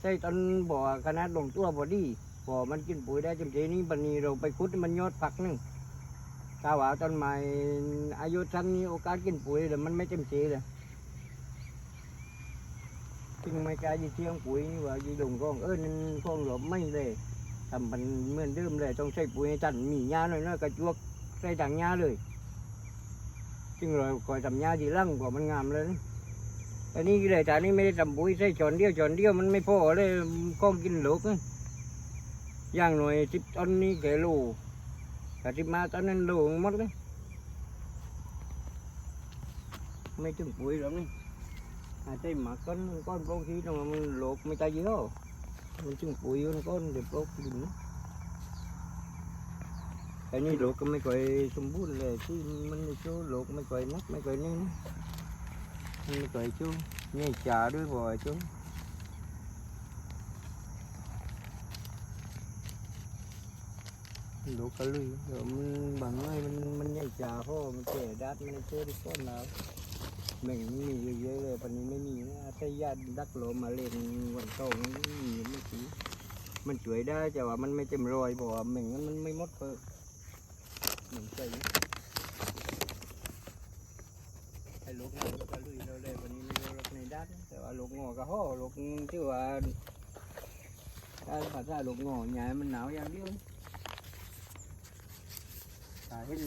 ใช่ตอนบอกว่าขนาดลงตัวพอดีพอมันกินปุ๋ยได้จำเจนี้บันนี้เราไปคุดมันยอดผักหนึงถ้าว่าต้นไม้อายุสั้นนี้โอกาสกินปุ๋ยแต่มันไม่จำเจเลยจึงไม่กล้ายีเที่ยงปุ๋ยว่ายีดงก้องเออนั่นก้องหลบไม่เลยทำมันเหมือนเดิมเลยต้องใช้ปุ๋ยให้ทันมีหญ้าหน่อยๆกระจวกใส่ถังหญ้าเลย จึงเราคอยทำหญ้าดีร่างกว่ามันงามเลยนะ แต่นี่เลยต่นี่ไม่ได้ทำปุ๋ยใส่จอนเดียวจอนเดียวมันไม่พอเลยก้องกินลูกนอย่างหน่อยสิบต้นนี่แกโลแต่สิบมาต้นนั้นโลหมดเลยไม่ถึงปุ๋ยหรอกนี่อาจจะหมักก้อนก้อนโปรตีนมันโลกไม่ตายเยอะมันถึงปุ๋ยมันก้อนเดี๋ยวโปรตีนแต่นี่โลกก็ไม่ค่อยสมบูรณ์เลยที่มันไม่โชว์โลกไม่ค่อยนักไม่ค่อยนี่นะ ไม่เคย chú nghe chả đuôi bò chú lúa cá lùi rồi mình bằng ơi mình mình nhảy chả ho mình trẻ đát mình chơi đi con nào mình ไม่มีเยอะๆเลยปันนี้ไม่มีนะถ้าญาติดักโลมาเล่นวัน กงอก็ห่อลูกที่ว่าถ้าภาษาลูกงอใหญ่มันหนาวอย่างเดียวถ้าเห็น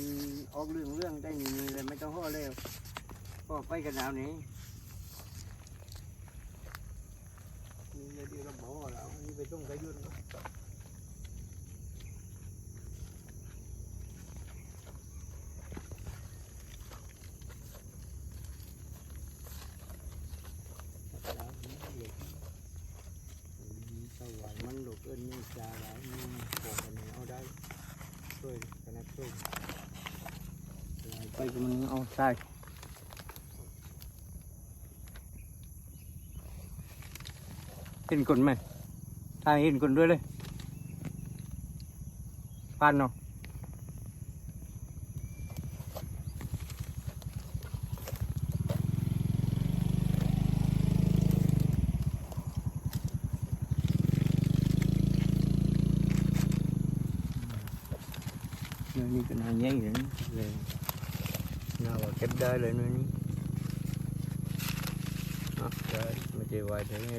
ออกเรื่องเรื่องได้นี่เลยไม่ต้องห่อเลยพอไปกันหนาวนี้นี่เลยดีเราบอกแล้วนี่ไปต้มกระยุ่น วรรค์มันหลุดเอิ้นนี่จาหลายนี่โผล่กันเอาได้ช่วยกันนะช่วยไปกับมึงเอาใช่เห็นคนไหมทางเห็นคนด้วยเลยปานเนาะเนื้อ นี่ก็น่าใหญ่เลยนะเลยน่าว่าเก็บได้เลยเนื้อนี้อะได้ไม่ใช่วายถึงให้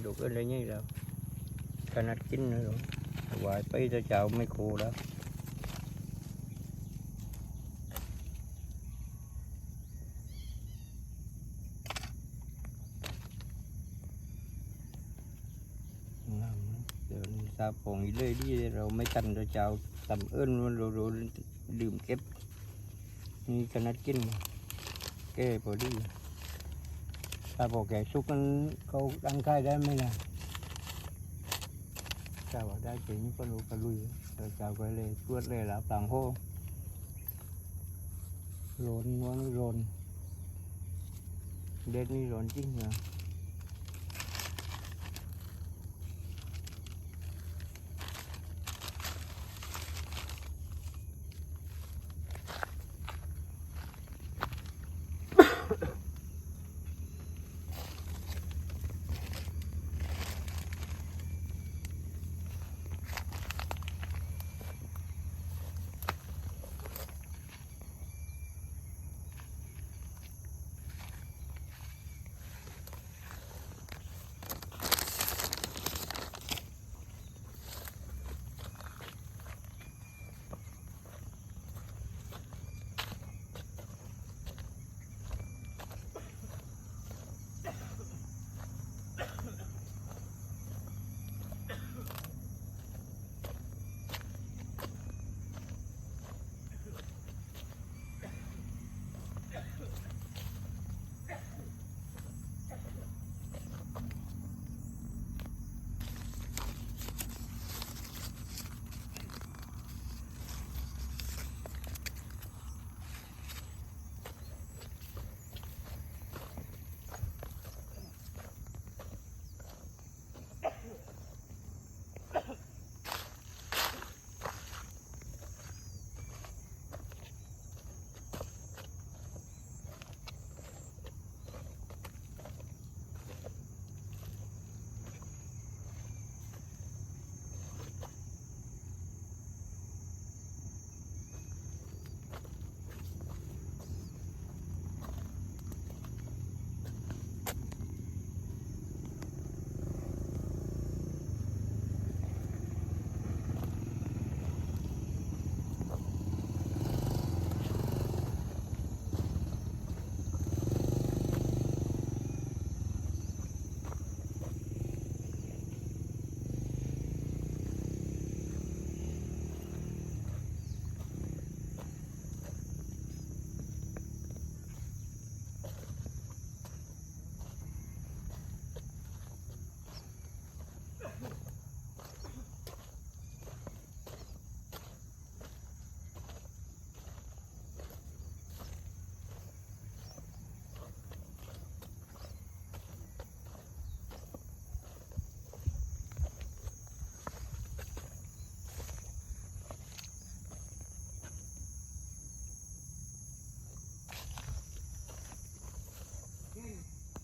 ดูก็เลยใหญ่แล้วขนาดกินเลยหรอวายไปจะเจ้าไม่คูแล้วงามนะเดี๋ยวนี้ซาผงอีเลยดีเราไม่ตันเราเจ้าตำเอิญเราเราดื่มเก็บนี่ขนาดกินแก่พอดีถ้าพอกแก่สุกมันเขาดังค่ายได้ไหมล่ะเจ้าวได้จริงก็รู้ก็ลุยเราเจ้าก็เลยชวดเลยแล้วต่างโหโรนวันโรนเด็ดนี่โรนจริงเหรอ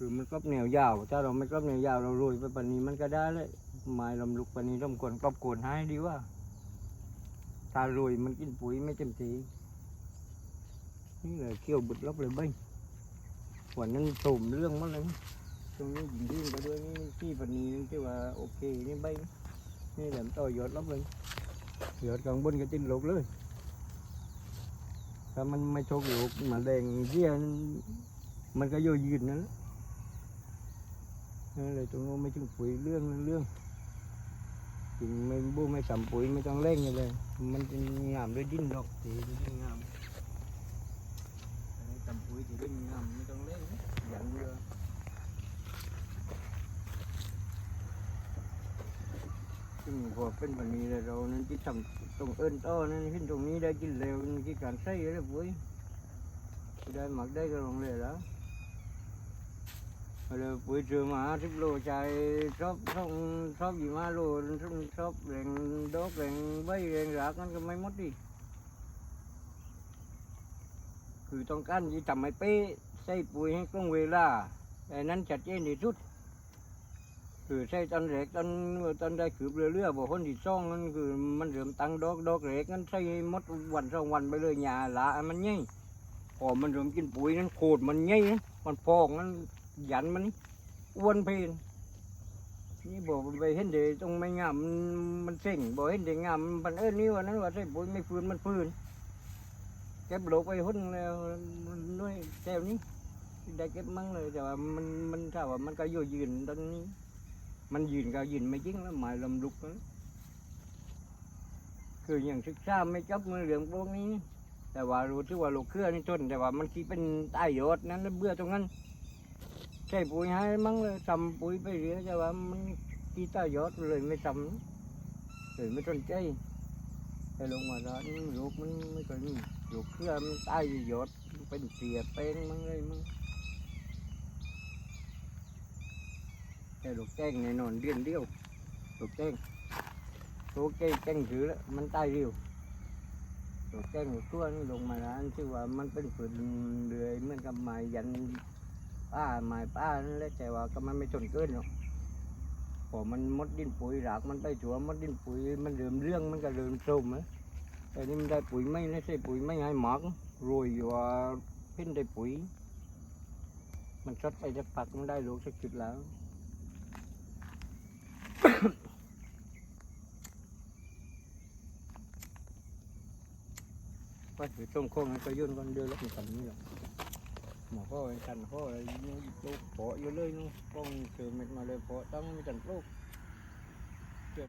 คือมันกรอบแนวยาว ถ้าเราไม่กรอบแนวยาวเราโรยไปปันนี้มันก็ได้เลยไม้ลำลุกปันนี้ต้องควรกรอบโกนให้ดีว่า ถ้าโรยมันกินปุ๋ยไม่เต็มทีนี่เลยเคี่ยวบุดลบเลยเบ้งวันนั้นโสมเรื่องมันเลยตรงนี้หยิงยื่นไปด้วยนี่ที่ปันนี้ที่ว่าโอเคนี่เบ้งนี่แหลมต่อยอดลบเลยยอดกลางบนก็จิ้นลกเลยถ้ามันไม่โชกลูกมาแดงเยี่ยนมันก็โยยืนนั่นแหละ เลยตรงโน้นไม่ถึงปุ๋ยเรื่องเรื่องจริงไม่บูไม่ทำปุ๋ยไม่ต้องเร่งเลย มันจะงามด้วยดินดอกสีดินงามอันนี้ทำปุ๋ยจะดินงามไม่ต้องเร่งอย่างเดียวซึ่งพอเป็นแบบนี้เลยเรานั้นที่ทำตรงเอิญต้อนั้นขึ้นตรงนี้ได้กินเร็วที่การใช้เลยปุ๋ยได้หมักได้ก็ลงเลยแล้ว rồi buổi trưa mà tiếp lô chạy shop shop shop gì mà lô shop shop đèn đốt đèn bay đèn rạc nó cái máy mốt đi คือต้องการที่ทำให้เป๊ะใส่ปุ๋ยให้ตรงเวลาแต่นั้นชัดเจนที่สุดคือใส่ตอนแรกตอนตอนได้ขืบเรื่อยๆบอกคนที่ซ่องนั่นคือมันเริ่มตั้งดอกดอกแรกนั้นใส่หมดวันสองวันไปเลยหญ้าละมันใหญ่พอมันเริ่มกินปุ๋ยนั้นโคตรมันใหญ่นะมันฟองนั้น ยันมันอ้วนเพลนนี่บอกไปเห็นเด็ตรงไม่งามมันเส้งบอกเห็นเด็งามมันเอ้ยนี่วันนั้นว่าใช่ปุ๋ยไม่ฟื้นมันฟื้นเก็บโลกไปหุ่นแล้วด้วยแถวนี้ได้เก็บมั่งเลยแต่ว่ามันมันถ้าว่ามันก็โยยืนตอนนี้ มันยืนก็ยืนไม่จริงแล้วหมายลำลุกแล้วคืออย่างศึกษาไม่จบมือเรื่องพวกนี้ แต่ว่ารู้ที่ว่าลูกเครือนี่ทนแต่ว่ามันคิดเป็นใต้ยอดนั้นแล้วเบื่อตรงนั้น ใช่ปุ๋ยให้มั้งเลยทำปุ๋ยไปเรื่อยแต่ว่ามันที่ใต้ยอดเลยไม่ทำเลยไม่สนใจแต่ลงมาแล้วลูกมันไม่เคยมีลูกเครื่อมันใต้ยอดเป็นเสียเป็นมั้งเลยมั้งแต่ลูกแจ้งแน่นอนเดือนเดียวลูกแจ้งตัวแจ้งแจ้งถือแล้วมันใต้เร็วลูกแจ้งตัวนี่ลงมาแล้วชื่อว่ามันเป็นฝืนเรือยเหมือนกับไม้ยัน ป้าหมายป้านั่นแหละแต่ว่าก็มันไม่จนเกินหรอกพอมันมดดินปุ๋ยรากมันไปจัวมดดินปุ๋ยมันเริ่มเรื่องมันก็เริ่มโทรมนะแต่นี่มันได้ปุ๋ยไม่ได้ใช่ปุ๋ยไม่ให้หมักโรยอยู่ว่าเพิ่นได้ปุ๋ย มันชดไปจะปักมันได้ลูกสักจุดแล้วก็ถือต้มโค้งให้ก็ยุ่นก่อนเดือนแล้วมันทำนี้หรอก หมอพ่อกันพ่อไอ้นี่ลูกเพาะอยู่เลยนู้นป้องเสือเม็ดมาเลยเพาะต้องมีจันลูก